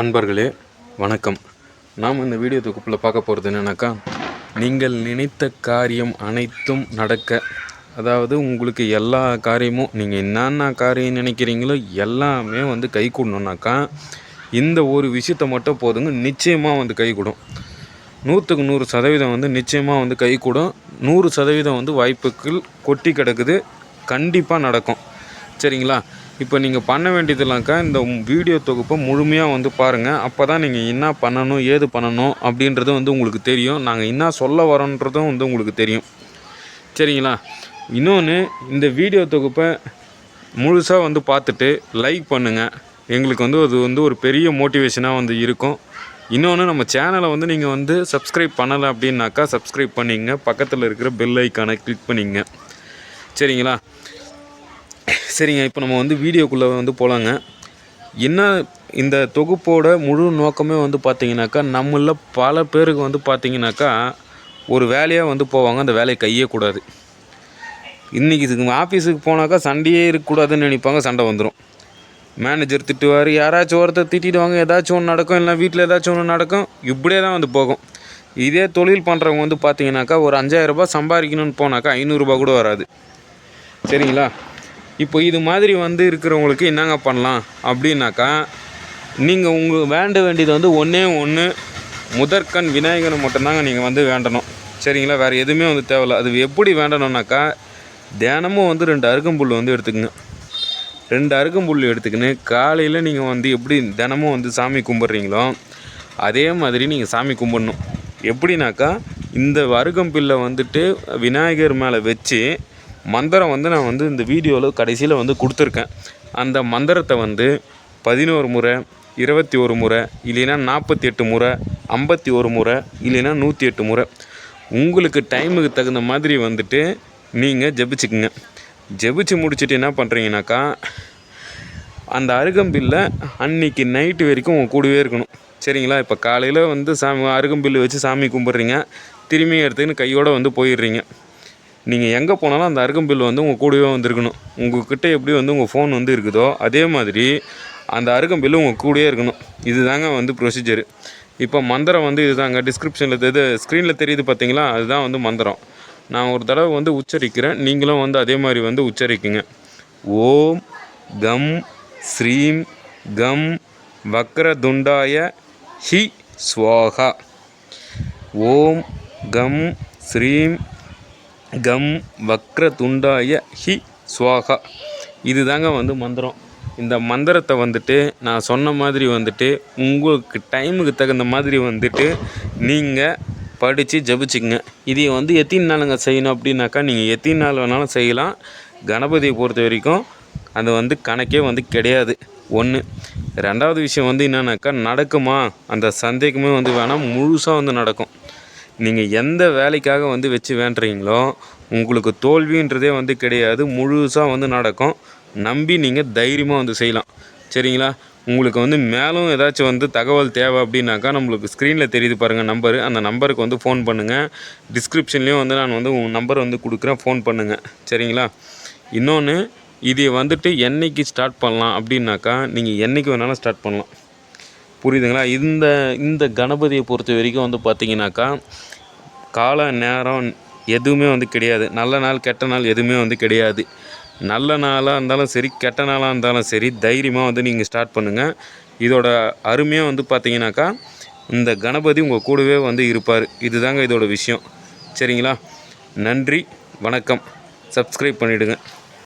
அன்பர்களே வணக்கம். நாம் இந்த வீடியோ தொகுப்பில் பார்க்க போகிறது என்னென்னாக்கா நீங்கள் நினைத்த காரியம் அனைத்தும் நடக்க அதாவது உங்களுக்கு எல்லா காரியமும் நீங்கள் என்னென்ன காரியம் நினைக்கிறீங்களோ எல்லாமே வந்து கை கூடணுன்னாக்கா இந்த ஒரு விஷயத்தை மட்டும் போதுங்க நிச்சயமாக வந்து கை கூடும். நூற்றுக்கு நூறு சதவீதம் வந்து நிச்சயமாக வந்து கை கூடும். நூறு சதவீதம் வந்து வாய்ப்புகள் கொட்டி கிடக்குது. கண்டிப்பாக நடக்கும். சரிங்களா? இப்போ நீங்கள் பண்ண வேண்டியதுலாக்கா இந்த வீடியோ தொகுப்பை முழுமையாக வந்து பாருங்கள் அப்போ தான் நீங்கள் என்ன பண்ணணும் ஏது பண்ணணும் அப்படின்றது வந்து உங்களுக்கு தெரியும். நாங்கள் என்ன சொல்ல வரோன்றதும் வந்து உங்களுக்கு தெரியும். சரிங்களா? இன்னொன்று இந்த வீடியோ தொகுப்பை முழுசாக வந்து பார்த்துட்டு லைக் பண்ணுங்கள் எங்களுக்கு வந்து அது வந்து ஒரு பெரிய மோட்டிவேஷனாக வந்து இருக்கும். இன்னொன்று நம்ம சேனலை வந்து நீங்கள் வந்து சப்ஸ்கிரைப் பண்ணலை அப்படின்னாக்கா சப்ஸ்கிரைப் பண்ணிங்க. பக்கத்தில் இருக்கிற பெல் ஐக்கானை கிளிக் பண்ணிங்க. சரிங்களா? சரிங்க இப்போ நம்ம வந்து வீடியோக்குள்ளே வந்து போகலாங்க என்ன இந்த தொகுப்போட முழு நோக்கமே வந்து பார்த்தீங்கன்னாக்கா நம்மள பல பேருக்கு வந்து பார்த்தீங்கன்னாக்கா ஒரு வேலையாக வந்து போவாங்க அந்த வேலையை கையே கூடாது. இன்றைக்கி இதுக்கு ஆஃபீஸுக்கு போனாக்கா சண்டையே இருக்கக்கூடாதுன்னு நினைப்பாங்க சண்டை வந்துடும் மேனேஜர் திட்டுவார் யாராச்சும் ஒருத்தர் திட்டிடுவாங்க ஏதாச்சும் ஒன்று நடக்கும் இல்லை வீட்டில் ஏதாச்சும் ஒன்று நடக்கும் இப்படியே தான் வந்து போகும். இதே தொழில் பண்ணுறவங்க வந்து பார்த்தீங்கன்னாக்கா ஒரு அஞ்சாயிரரூபா சம்பாதிக்கணும்னு போனாக்கா ஐநூறுரூபா கூட வராது. சரிங்களா? இப்போ இது மாதிரி வந்து இருக்கிறவங்களுக்கு என்னங்க பண்ணலாம்? அப்படின்னாக்கா நீங்கள் உங்கள் வேண்ட வேண்டியது வந்து ஒன்றே ஒன்று முதற்கண் விநாயகனை மட்டும்தாங்க நீங்கள் வந்து வேண்டணும். சரிங்களா? வேறு எதுவுமே வந்து தேவையில்ல. அது எப்படி வேண்டணும்னாக்கா தினமும் வந்து ரெண்டு அருகம்புல் வந்து எடுத்துக்கங்க. ரெண்டு அருகம்புல் எடுத்துக்கின்னு காலையில் நீங்கள் வந்து எப்படி தினமும் வந்து சாமி கும்பிட்றீங்களோ அதே மாதிரி நீங்கள் சாமி கும்பிடணும். எப்படின்னாக்கா இந்த அருகம்பில்லை வந்துட்டு விநாயகர் மேலே வச்சு மந்திரம் வந்து நான் வந்து இந்த வீடியோவில் கடைசியில் வந்து கொடுத்துருக்கேன். அந்த மந்திரத்தை வந்து பதினோரு முறை இருபத்தி ஒரு முறை இல்லைன்னா நாற்பத்தி எட்டு முறை ஐம்பத்தி ஒரு முறை இல்லைன்னா நூற்றி எட்டு முறை. உங்களுக்கு டைமுக்கு தகுந்த மாதிரி வந்துட்டு நீங்கள் ஜெபிச்சுக்குங்க. ஜெபிச்சு முடிச்சுட்டு என்ன பண்ணுறீங்கனாக்கா அந்த அருகம்பில்லை அன்னைக்கு நைட்டு வரைக்கும் உங்கள் கூடவே இருக்கணும். சரிங்களா? இப்போ காலையில் வந்து சாமி அருகம்பில் வச்சு சாமி கும்பிட்றீங்க. திரும்பி எடுத்துக்கின்னு கையோடு வந்து போயிடுறீங்க. நீங்கள் எங்கே போனாலும் அந்த அருகம்பில் வந்து உங்கள் கூடவே வந்திருக்கணும். உங்கள்கிட்ட எப்படி வந்து உங்கள் ஃபோன் வந்து இருக்குதோ அதே மாதிரி அந்த அருகம்பில் உங்கள் கூடயே இருக்கணும். இதுதாங்க வந்து ப்ரொசீஜரு இப்போ மந்திரம் வந்து இதுதாங்க. டிஸ்கிரிப்ஷனில் இது ஸ்க்ரீனில் தெரியுது பார்த்தீங்களா அதுதான் வந்து மந்திரம். நான் ஒரு தடவை வந்து உச்சரிக்கிறேன். நீங்களும் வந்து அதே மாதிரி வந்து உச்சரிக்குங்க. ஓம் கம் ஸ்ரீம் கம் வக்ரதுண்டாய ஹி ஸ்வாகா ஓம் கம் ஸ்ரீம் கம் வக்ரதுண்டாய ஹி ஸ்வாகா இதுதாங்க வந்து மந்திரம். இந்த மந்திரத்தை வந்துட்டு நான் சொன்ன மாதிரி வந்துட்டு உங்களுக்கு டைமுக்கு தகுந்த மாதிரி வந்துட்டு நீங்கள் படித்து ஜபிச்சுக்கங்க. இதை வந்து எத்தனை நாளுங்க செய்யணும் அப்படின்னாக்கா நீங்கள் எத்தனை நாள் வேணாலும் செய்யலாம். கணபதியை பொறுத்த வரைக்கும் அது வந்து கணக்கே வந்து கிடையாது. ஒன்று ரெண்டாவது விஷயம் வந்து என்னன்னாக்கா நடக்குமா? அந்த சந்தேகமே வந்து வேணால் முழுசாக வந்து நடக்கும். நீங்கள் எந்த வேலைக்காக வந்து வச்சு வேண்டுறீங்களோ உங்களுக்கு தோல்வின்றதே வந்து கிடையாது. முழுசாக வந்து நடக்கும். நம்பி நீங்கள் தைரியமாக வந்து செய்யலாம். சரிங்களா? உங்களுக்கு வந்து மேலும் ஏதாச்சும் வந்து தகவல் தேவை அப்படின்னாக்கா நம்மளுக்கு ஸ்க்ரீனில் தெரியுது பாருங்கள் நம்பரு அந்த நம்பருக்கு வந்து ஃபோன் பண்ணுங்கள் டிஸ்கிரிப்ஷன்லேயும் வந்து நான் வந்து உங்கள் நம்பர் வந்து கொடுக்குறேன் ஃபோன் பண்ணுங்கள் சரிங்களா? இன்னொன்று இதை வந்துட்டு என்னைக்கு ஸ்டார்ட் பண்ணலாம் அப்படின்னாக்கா நீங்கள் என்றைக்கு வேணாலும் ஸ்டார்ட் பண்ணலாம். புரியுதுங்களா? இந்த இந்த கணபதியை பொறுத்த வரைக்கும் வந்து பார்த்தீங்கன்னாக்கா கால நேரம் எதுவுமே வந்து கிடையாது. நல்ல நாள் கெட்ட நாள் எதுவுமே வந்து கிடையாது. நல்ல நாளாக இருந்தாலும் சரி கெட்ட நாளாக இருந்தாலும் சரி தைரியமாக வந்து நீங்கள் ஸ்டார்ட் பண்ணுங்கள் இதோட அருமையாக வந்து பார்த்தீங்கன்னாக்கா இந்த கணபதி உங்கள் கூடவே வந்து இருப்பார். இதுதாங்க இதோட விஷயம். சரிங்களா? நன்றி வணக்கம். சப்ஸ்கிரைப் பண்ணிவிடுங்க